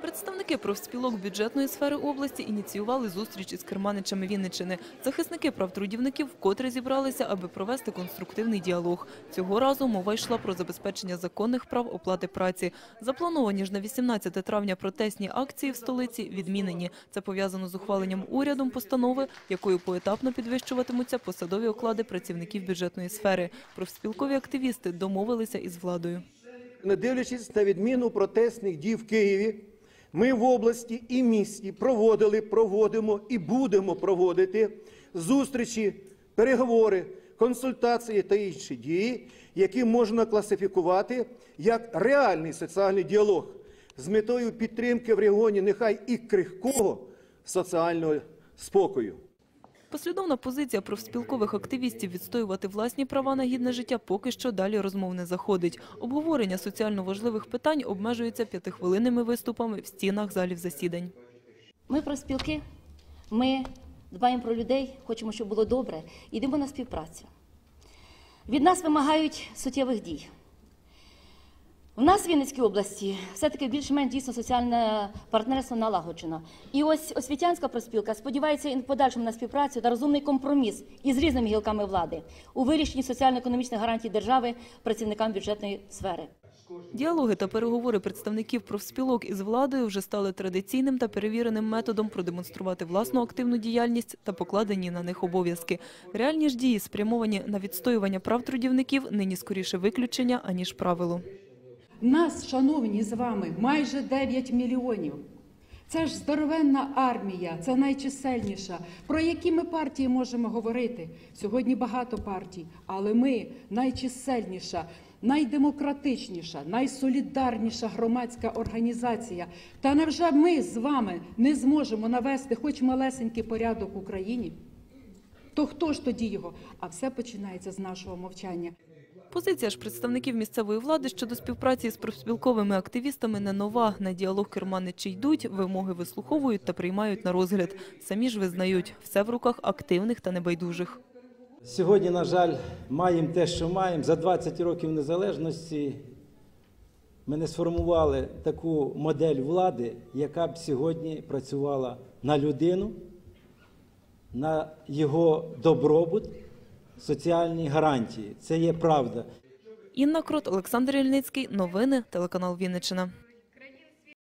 Представники профспілок бюджетної сфери області ініціювали зустріч із керманичами Вінниччини. Захисники прав трудівників вкотре зібралися, аби провести конструктивний діалог. Цього разу мова йшла про забезпечення законних прав оплати праці. Заплановані ж на 18 травня протестні акції в столиці відмінені. Це пов'язано з ухваленням урядом постанови, якою поетапно підвищуватимуться посадові оклади працівників бюджетної сфери. Профспілкові активісти домовилися із владою. Не дивлячись на відміну протестних дій в Києві, ми в області і місті проводили, проводимо і будемо проводити зустрічі, переговори, консультації та інші дії, які можна класифікувати як реальний соціальний діалог з метою підтримки в регіоні нехай і крихкого соціального спокою. Послідовна позиція профспілкових активістів відстоювати власні права на гідне життя поки що далі розмов не заходить. Обговорення соціально важливих питань обмежується п'ятихвилинними виступами в стінах залів засідань. Ми про спілки, ми дбаємо про людей, хочемо, щоб було добре, йдемо на співпрацю. Від нас вимагають суттєвих дій. У нас в Вінницькій області все-таки більш-менш дійсно соціальне партнерство налагоджено. І ось освітянська проспілка сподівається і в подальшому на співпрацю та розумний компроміс із різними гілками влади у вирішенні соціально-економічних гарантій держави працівникам бюджетної сфери. Діалоги та переговори представників профспілок із владою вже стали традиційним та перевіреним методом продемонструвати власну активну діяльність та покладені на них обов'язки. Реальні ж дії, спрямовані на відстоювання прав трудівників, нині скоріше виключення, аніж правило. Нас, шановні з вами, майже 9 мільйонів. Це ж здоровенна армія, це найчисельніша. Про які ми партії можемо говорити? Сьогодні багато партій, але ми найчисельніша, найдемократичніша, найсолідарніша громадська організація. Та невже ми з вами не зможемо навести хоч малесенький порядок в Україні? То хто ж тоді його? А все починається з нашого мовчання. Позиція ж представників місцевої влади щодо співпраці з профспілковими активістами не нова. На діалог керманичі йдуть, вимоги вислуховують та приймають на розгляд. Самі ж визнають, все в руках активних та небайдужих. Сьогодні, на жаль, маємо те, що маємо. За 20 років незалежності ми не сформували таку модель влади, яка б сьогодні працювала на людину, на його добробут, соціальні гарантії. Це є правда. Інна Крот, Олександр Ільницький. Новини. Телеканал Вінниччина.